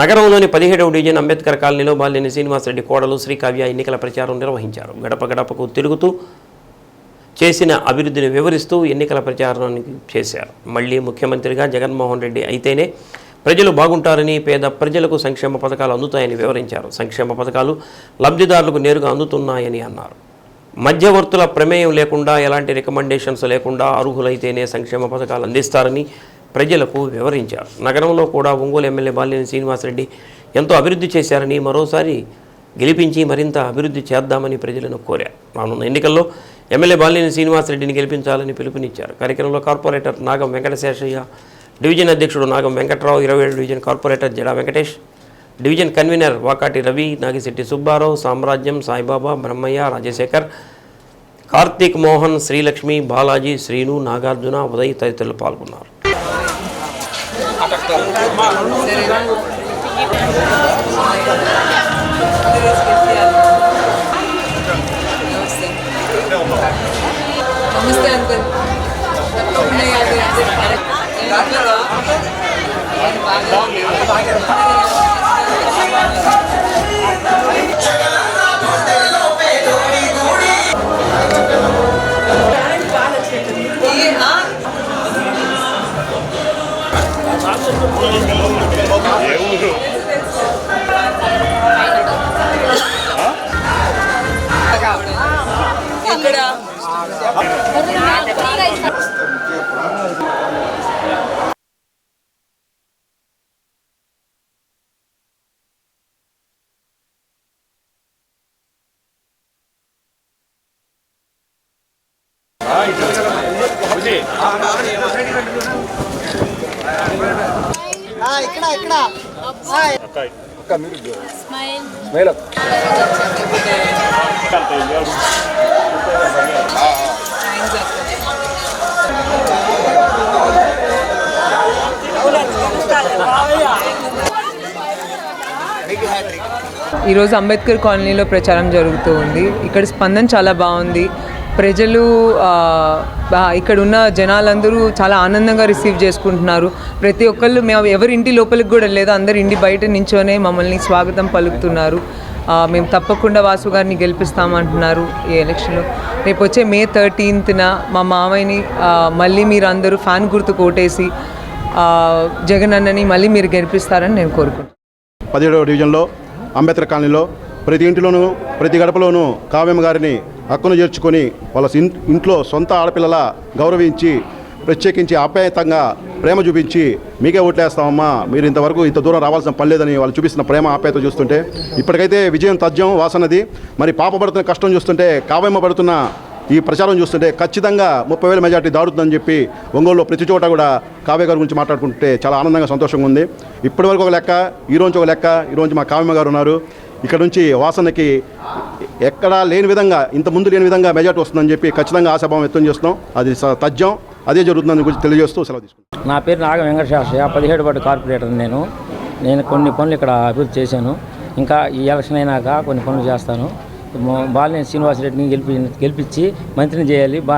నగరంలోని పదిహేడవ డివిజన్ అంబేద్కర్ కాలనీలో బాలినేని శ్రీనివాసరెడ్డి కోడలు శ్రీకావ్య ఎన్నికల ప్రచారం నిర్వహించారు. గడప గడపకు తిరుగుతూ చేసిన అభివృద్ధిని వివరిస్తూ ఎన్నికల ప్రచారానికి చేశారు. మళ్ళీ ముఖ్యమంత్రిగా జగన్మోహన్ రెడ్డి అయితేనే ప్రజలు బాగుంటారని పేద ప్రజలకు సంక్షేమ పథకాలు అందుతాయని వివరించారు. సంక్షేమ పథకాలు లబ్ధిదారులకు నేరుగా అందుతున్నాయని అన్నారు. మధ్యవర్తుల ప్రమేయం లేకుండా ఎలాంటి రికమెండేషన్స్ లేకుండా అర్హులైతేనే సంక్షేమ పథకాలు అందిస్తారని ప్రజలకు వివరించారు. నగరంలో కూడా ఒంగోలు ఎమ్మెల్యే బాలినేని శ్రీనివాసరెడ్డి ఎంతో అభివృద్ధి చేశారని మరోసారి గెలిపించి మరింత అభివృద్ధి చేద్దామని ప్రజలను కోరారు. రానున్న ఎన్నికల్లో ఎమ్మెల్యే బాలినేని శ్రీనివాసరెడ్డిని గెలిపించాలని పిలుపునిచ్చారు. కార్యక్రమంలో కార్పొరేటర్ నాగం వెంకటశేషయ్య డివిజన్ అధ్యక్షుడు నాగం వెంకట్రావు ఇరవై ఏడు division corporator Jada Venkatesh division convener Vakati Ravi Nagisetti Subbarao Samrajyam Saibaba Brahmaiah Rajasekhar Karthik Mohan Srilakshmi Balaji Srinu Nagarjuna Uday తదితరులు పాల్గొన్నారు. నమస్తే అంకుల్ ఉన్నాయి అది అది ఎక్కడ ఇక్కడ ఇక్కడ ఈరోజు అంబేద్కర్ కాలనీలో ప్రచారం జరుగుతూ ఉంది. ఇక్కడ స్పందన చాలా బాగుంది. ప్రజలు ఇక్కడ ఉన్న జనాలందరూ చాలా ఆనందంగా రిసీవ్ చేసుకుంటున్నారు. ప్రతి ఒక్కళ్ళు మేము ఎవరి ఇంటి లోపలికి కూడా లేదు అందరు ఇంటి బయట నించోనే మమ్మల్ని స్వాగతం పలుకుతున్నారు. మేము తప్పకుండా వాసు గారిని గెలిపిస్తామంటున్నారు ఈ ఎలక్షన్లో. రేపు వచ్చే మే థర్టీన్త్న మా మామయ్యని మళ్ళీ మీరు అందరూ ఫ్యాన్ గుర్తు కోటేసి జగన్ అన్నని మళ్ళీ మీరు గెలిపిస్తారని నేను కోరుకుంటున్నాను. పదిహేడవ డివిజన్లో అంబేద్కర్ కాలనీలో ప్రతి ఇంటిలోనూ ప్రతి గడపలోనూ కావ్యమ్మ గారిని హక్కును చేర్చుకొని వాళ్ళ ఇంట్లో సొంత ఆడపిల్లల గౌరవించి ప్రత్యేకించి ఆప్యాయతంగా ప్రేమ చూపించి మీకే ఓట్లేస్తామమ్మా మీరు ఇంతవరకు ఇంత దూరం రావాల్సిన పని లేదని వాళ్ళు చూపిస్తున్న ప్రేమ ఆప్యాయత చూస్తుంటే ఇప్పటికైతే విజయం తథ్యం వాసనది. మరి పాప పడుతున్న కష్టం చూస్తుంటే కావ్యమ్మ పడుతున్న ఈ ప్రచారం చూస్తుంటే ఖచ్చితంగా ముప్పై వేల మెజార్టీ దాడుతుందని చెప్పి ఒంగోలులో ప్రతి చోట కూడా కావ్య గారి గురించి మాట్లాడుకుంటే చాలా ఆనందంగా సంతోషంగా ఉంది. ఇప్పటివరకు ఒక లెక్క ఈరోజు ఒక లెక్క ఈరోజు మా కావ్యమ్మ గారు ఉన్నారు. ఇక్కడ నుంచి వాసనకి ఎక్కడా లేని విధంగా ఇంత ముందు లేని విధంగా మెజార్టీ వస్తుందని చెప్పి ఖచ్చితంగా ఆశాభావం వ్యక్తం చేస్తున్నాం. అది తథ్యం. అదే జరుగుతుందని గురించి తెలియజేస్తూ సెలవు తీసుకుంటాం నా పేరు నాగ వెంకటశాస్త్రయ్య పదిహేడు వార్డు కార్పొరేటర్ నేను. నేను కొన్ని పనులు ఇక్కడ అభివృద్ధి చేశాను. ఇంకా ఈ ఎలక్షన్ అయినాక కొన్ని పనులు చేస్తాను. బాలినేని శ్రీనివాసరెడ్డిని గెలిపి గెలిపించి మంత్రిని చేయాలి. బా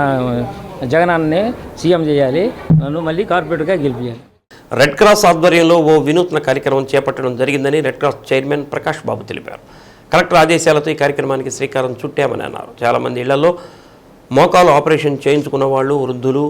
జగనాన్ని సీఎం చేయాలి. నన్ను మళ్ళీ కార్పొరేటర్గా గెలిపించాలి రెడ్ క్రాస్ ఆధ్వర్యంలో ఓ వినూత్న కార్యక్రమం చేపట్టడం జరిగిందని red cross chairman Prakash Babu తెలిపారు. కలెక్టర్ ఆదేశాలతో ఈ కార్యక్రమానికి శ్రీకారం చుట్టామని అన్నారు. చాలామంది ఇళ్ళలో మోకాలు ఆపరేషన్ చేయించుకున్న వాళ్ళు వృద్ధులు